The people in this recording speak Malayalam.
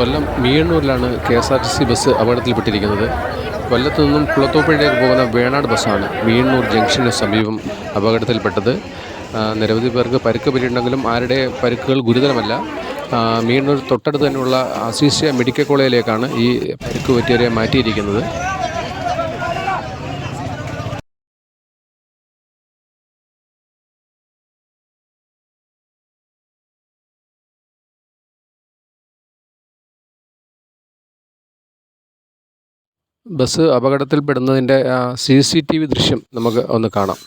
കൊല്ലം മീയണ്ണൂരിലാണ് K S R T C bus അപകടത്തിൽപ്പെട്ടിരിക്കുന്നത്. കൊല്ലത്ത് നിന്നും കുളത്തോപ്പുഴയിലേക്ക് പോകുന്ന വേണാട് ബസ്സാണ് മീയണ്ണൂർ ജംഗ്ഷന് സമീപം അപകടത്തിൽപ്പെട്ടത്. നിരവധി പേർക്ക് പരുക്ക് പറ്റിയിട്ടുണ്ടെങ്കിലും ആരുടെ പരുക്കുകൾ ഗുരുതരമല്ല. മീണൂർ തൊട്ടടുത്ത് തന്നെയുള്ള അസീസ്യ മെഡിക്കൽ കോളേജിലേക്കാണ് ഈ പരുക്ക് പറ്റിയവരെ മാറ്റിയിരിക്കുന്നത്. ബസ് അപകടത്തിൽപ്പെടുന്നതിന്റെ സി സി ടി വി ദൃശ്യം നമുക്ക് ഒന്ന് കാണാം.